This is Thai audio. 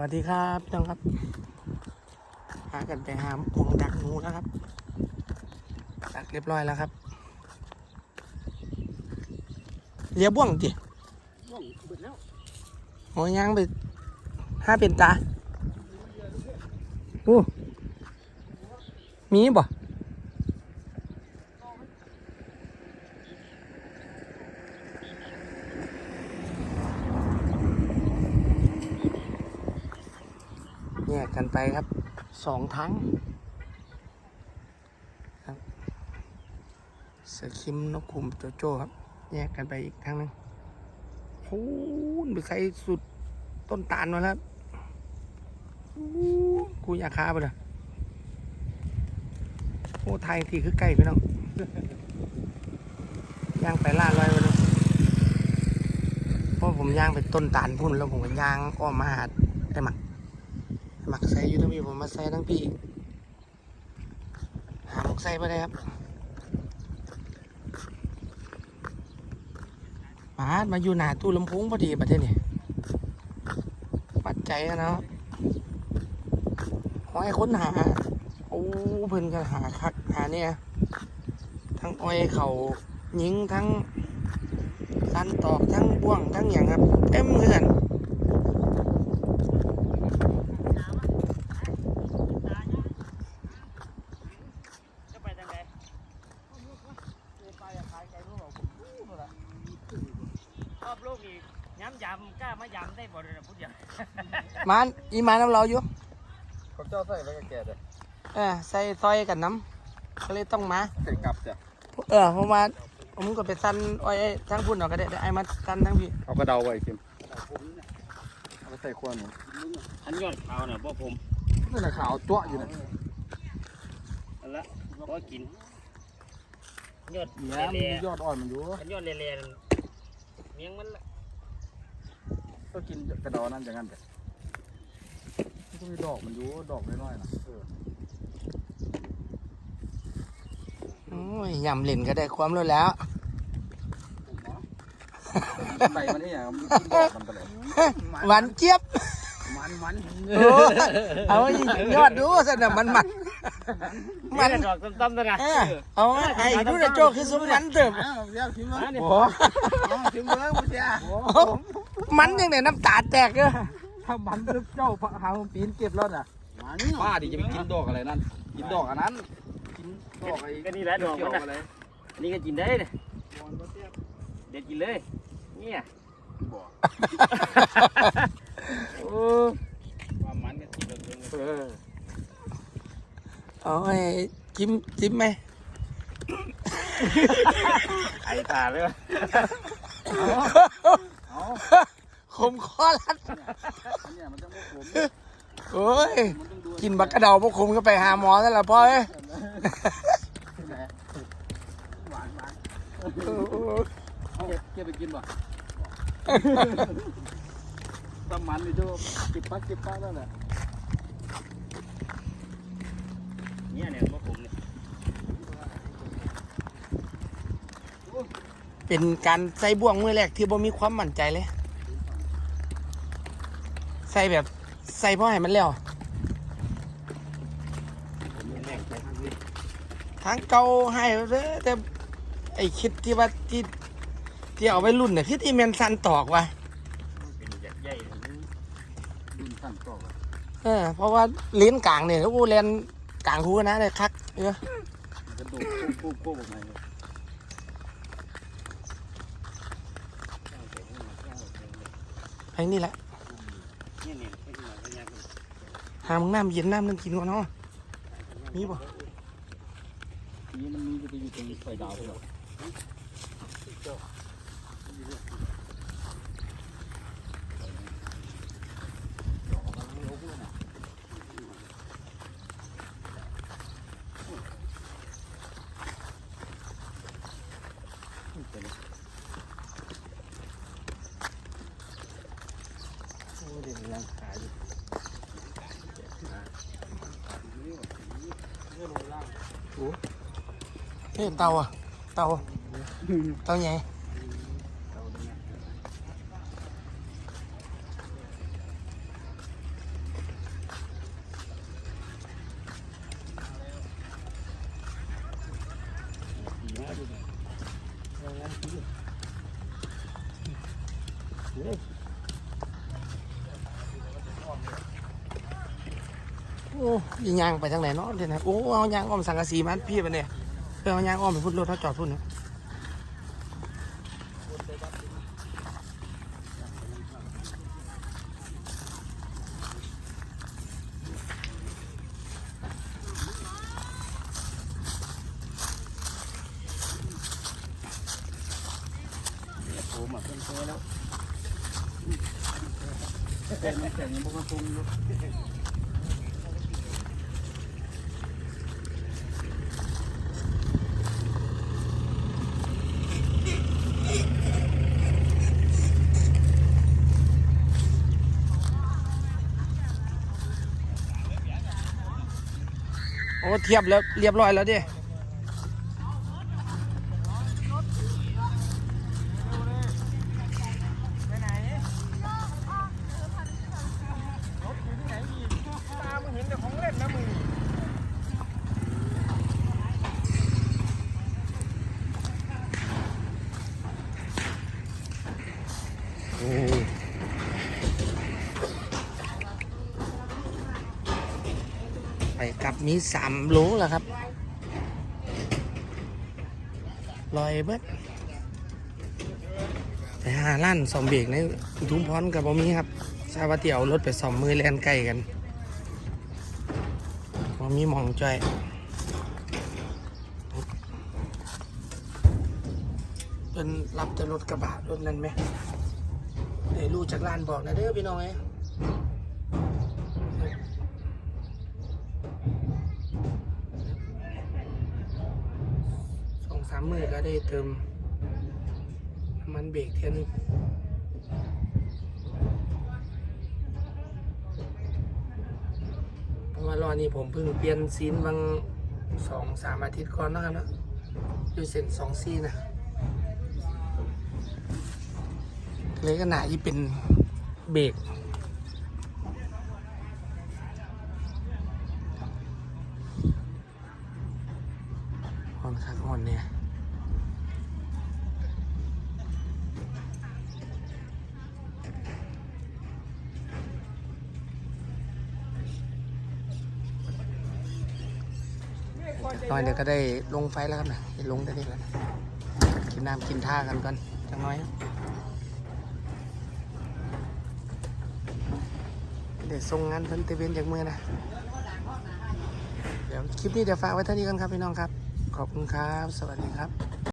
วัสดีครับพี่น้องครับพากันไปหาหงดักหนูแล้วครับดักเรียบร้อยแล้วครับเรียบ่วงจิว่องเบิดแล้วโอ้ยยังไปห้าเป็นตาโอ้มีบ่ แยกกันไปครับสองทั้งครับเสือคิมนกขุมโจโจ้ครับ แยกกันไปอีกทางหนึงโอ้ยไปใส่สุดต้นตาลมาแล้วโอ้ยกูอยากคาไปเลยโอ้ไทยทีคือไก่ไปน้องย่างไปล่าลอยไปเลยเพราะผมย่างไปต้นตาลพุ่นแล้วผมก็ย่างอ้อมมาหาไอ้หมัก อยู่ทั้งพี่ผมมาใส่ทั้งพี่ หาหมกใส่ไปเลยครับมาดมาอยู่หน้าตู้ลำโพงพอดีประเทศนี้ปัดใจอะเนาะขอให้ค้นหา โอ้เพิ่นก็หาคักหาเนี่ย ทั้งอ้อยเขายิงทั้งสันตอกทั้งบ่วงทั้งอย่างครับ เต็มเงินไปทางไหนไปอะขายไก่พวกเราผมรู้หมดละรอบโลกอีกย้ำยำกล้ามายำได้บ่เลยนะพูดอย่าง มันอีมาน้ำเราอยู่เขาเจ้าใส่ไว้กับแกเลยเออใส่ซอยกันน้ำก็เลยต้องมา ใส่กลับจ้ะเออเพราะว่าผมก็ไปสั้นอ้อยทั้งพุ่นเอาก็ได้เดี๋ยวไอ้มาสั้นทั้งพี่เอากระเดาไว้คิมเอาไปใส่ขวดหนูอันยอดเขาเนี่ยพวกผมนี่แหละขาวจ้วอยู่นะอันละก็กิน ยอดแง้มเละยอดอ่อนมันอยู่ๆอันยอดเละๆนั่นเมียงมันละก็กินกระเดานั่นอย่างนั้นแต่ มันก็มีดอกมันอยู่ดอกน้อยๆนะเออโอ้ยยำเล่นก็ได้ความรู้แล้ว ใส่มันนี่อย่างมันกินดอกมันไปเลยหวานเจี๊ยบมันมันโอ้เอาอีกยอดดูสินะมันมันมันนี่ดอกต้มๆตัวนะเออเอาไอ้ดูนะโจคือสมมันเติมอ้าวเดี๋ยวชิมมั้อันนี้โอ้ชิมเบิ้งผู้เชี่ยมันยังไงน้ำตาแตกเออ ถ้ามันเจ้าหาปีนเก็บแล้วน่ะป้าดิจะไปกินดอกอะไรนั่น กินดอกอันนั้น กินดอกไอ้ก็นี่แหละดอกเกี่มัยวนนะอะไร นี่ก็กินได้เลยเด็ดกินเลยเนี่ยบอกโอ้ความมันก็กินแบบนึงเออเอาไอ้จิ้มจิ้มไหมไอ้ตาเลยเอา ขมคอรัดอันเนี้ยมันต้องมุกผมโอ้ยมันต้องดูกินบักกระเดาพวกคุมก็ไปหาหมอซะแล้วพ่อเอ้ยหวานหวานโอ้ยเอาเก็บเก็บไปกินบ่ตำมันนี่เจ้าเก็บปักเก็บปักแล้วแหละเนี่ยเนี่ยพวกผมเนี่ยเป็นการใส่บ่วงมือแรกที่บ่มีความมั่นใจเลย ใส่แบบใส่เพราะให้มันแล้วแม่งไปทางนี้ทางเก่าให้เลยแต่ไอ้คิดที่ว่าที่ที่เอาไว้รุ่นเนี่ยคือที่แมนสันตอกว่ะเป็นใหญ่ใหญ่ดินสั่นกรอบอะเออเพราะว่าลิ้นกลางเนี่ยกูเรียนกลางหูนะเลยคักเออมันกระดูกปุ๊บปุ๊บปุ๊บออกมาเลยเพลงนี้แหละ หามึงน้ำเย็นน้ำนึงกินก่อนเนาะมีบ่ทีนี้มันมีจะไปอยู่ตรงไฟดาวเหรอ Ủa? Thế là tàu à? Tàu? Tàu nhẹ. Yeah. ยยางไปทางไหนเนาะเลยนะโอ้เอายางอ้อมสังกะสีมันพี่ไปเนี่ยเพื่อเอายางอ้อมไปพุ่นรถเขาจอดพุ่นเนี่ยโอ้ เทียบแล้วเรียบร้อยแล้วดิ ไปไหนรถอยู่ที่ไหนอีกตามึงเห็นแต่ของเล่นนะมึง โอ้ไปกลับ มีสามโลแล้วครับลอยเบิดไปหาล้านสอมเบรกในอุทุมพรกับบอมีครับทราบว่าเตียวรถไปสอมมือแลนใกล้กันบอมีมองจอยเป็นรับแต่รถกระบะรถนั้นไหมเดี๋ยวรู้จากร้านบอกนะเด้อพี่น้องเอ้ยสองสา มือก็ได้เติมน้ำมันเบรกเทียนงเพราะว่ารอนี่ผมเพิ่งเปลี่ยนซีนบางสองสามอาทิตย์ก่อนนะครับเนาะอยู่เส้นสองซีนะเลยก็หนาที่เป็นเบรกหอนคักหอนเนี่ย น้อยเดี๋ยวก็ได้ลงไฟแล้วครับนะลงได้ดีแล้วนะกินน้ำกินท่ากันก่อนจังน้อยเดี๋ยวส่งงานเพิ่นเตเวนจากมือนะเดี๋ยวคลิปนี้เดี๋ยวฝากไว้เท่านี้กันครับพี่น้องครับ ขอบคุณครับ สวัสดีครับ